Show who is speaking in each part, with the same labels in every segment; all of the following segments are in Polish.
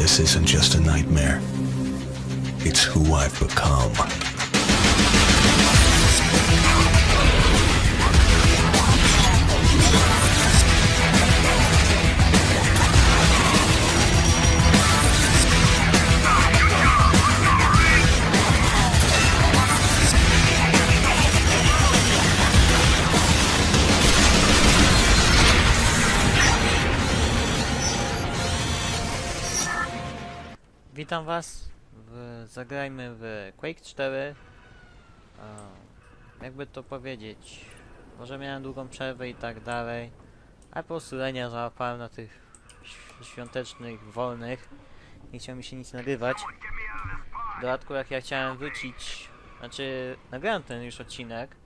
Speaker 1: This isn't just a nightmare. It's who I've become.
Speaker 2: Witam was. W, zagrajmy w Quake 4. A, jakby to powiedzieć. Może miałem długą przerwę i tak dalej. A po prostu lenia załapałem na tych świątecznych, wolnych. Nie chciał mi się nic nagrywać. W dodatku jak ja chciałem wrócić, znaczy nagrałem ten już odcinek,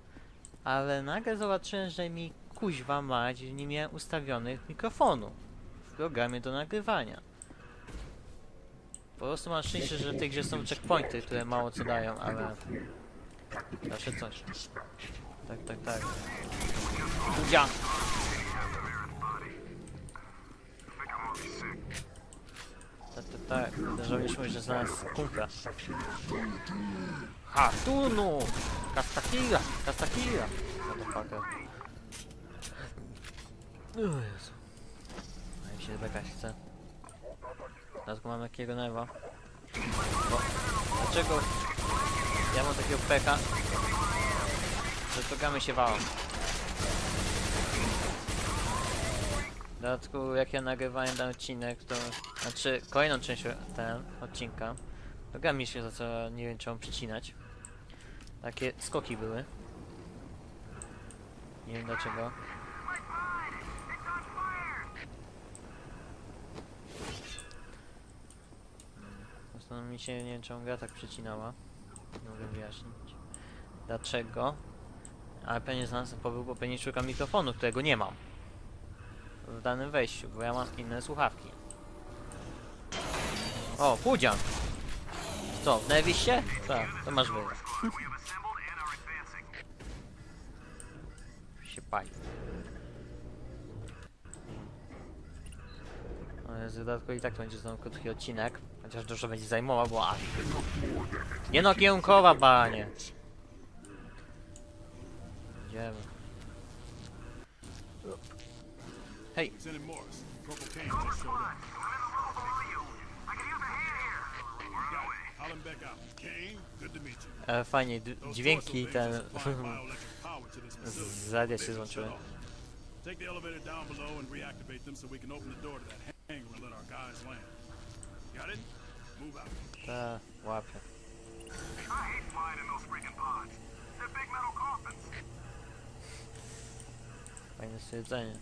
Speaker 2: ale nagle zobaczyłem, że mi kuźwa mać nie miałem ustawionych mikrofonu w programie do nagrywania. Po prostu mam szczęście, że w tej grze są checkpointy, które mało co dają, ale... Zawsze coś. Tak, tak, tak. Ja! Tak, tak, tak. Żołnierz mówi, że znalazł kumpla. Hatunu! Kastakira! Kastakira! Motherfucker. O Jezu. A mi się bekać chce. Dlatego mam takiego newa. Bo dlaczego ja mam takiego peka, że programy się walą. W dodatku jak ja nagrywałem ten odcinek, to znaczy kolejną część ten odcinka, mi się za co nie wiem czemu przycinać. Takie skoki były. Nie wiem dlaczego. Prostu mi się nie wiem czemu gra tak przecinała. Nie mogę wyjaśnić. Dlaczego? Ale pewnie znalazłem powód, bo pewnie szukam mikrofonu, którego nie mam. W danym wejściu, bo ja mam inne słuchawki. O, Pudzian! Co, w Nevisie? Tak, to masz wy. się pali. Z dodatku i tak to będzie znowu krótki odcinek. Chociaż dużo będzie zajmował, bo aż. Nie no, kierunkowa banie. Idziemy. Hej, e, fajnie, dźwięki ten
Speaker 3: lasers supply bioelectric power to this facility.
Speaker 2: z radia się złączyły.
Speaker 3: Take the elevator down below and reactivate them so we can open the door to that
Speaker 2: Ta, łapie.
Speaker 4: I hate flying in those freaking pods. They're big metal coffins.
Speaker 2: Fajne stwierdzenie.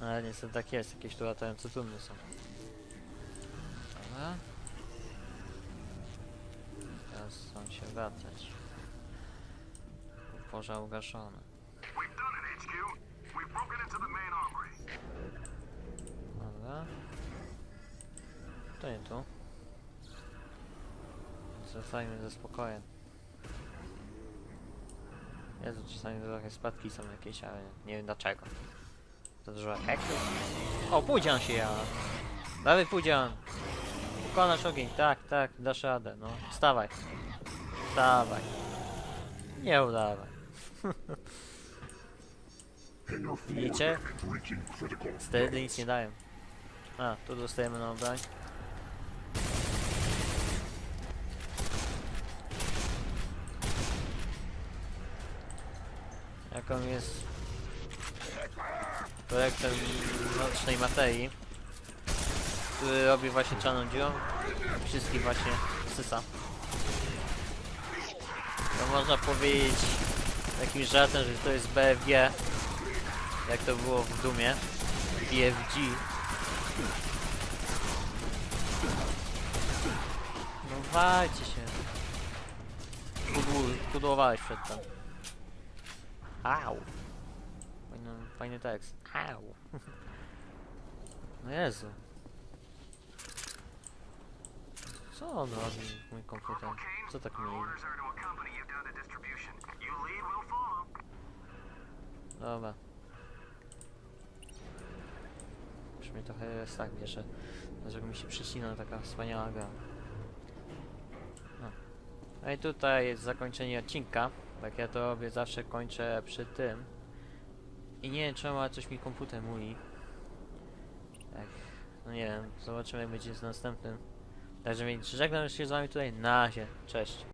Speaker 2: Ale niestety tak jest, jakieś tu latające trumny są. Dobra. Teraz są się wracać. Pożar ugaszony.
Speaker 4: We've done it, HQ. We've broken into the main.
Speaker 2: Dobra. To nie tu. Zostajmy ze spokojem. Jezu, czasami trochę spadki są jakieś, ale nie wiem dlaczego. To dużo efektów. O, Pudzian się ja. Dawaj Pudzian. Pokonasz ogień, tak, tak, dasz radę, no. Wstawaj. Wstawaj. Nie udawaj. Widzicie? Wtedy nic nie dają. A, tu dostajemy nową broń. Jaką jest projektem nocnej materii, który robi właśnie czarną dziurą. Wszystkich właśnie sysa. To można powiedzieć takim żartem, że to jest BFG, jak to było w Dumie. BFG. No walcie się. Pudł- Pudłowałeś przedtem. Au. Fajny, fajny tekst. Au. No Jezu. Co on robi, mój komputer? Co tak mi...
Speaker 4: Orders are to accompany you down to distribution. You lead, we'll follow.
Speaker 2: Dobra. Już mnie trochę tak bierze. Dlaczego mi się przycina taka wspaniała gra. No. no i tutaj jest zakończenie odcinka. Tak ja to robię, zawsze kończę przy tym. I nie wiem czemu, ale coś mi komputer mówi. Tak, no nie wiem, zobaczymy jak będzie z następnym. Także więc żegnam się z wami tutaj na razie, cześć.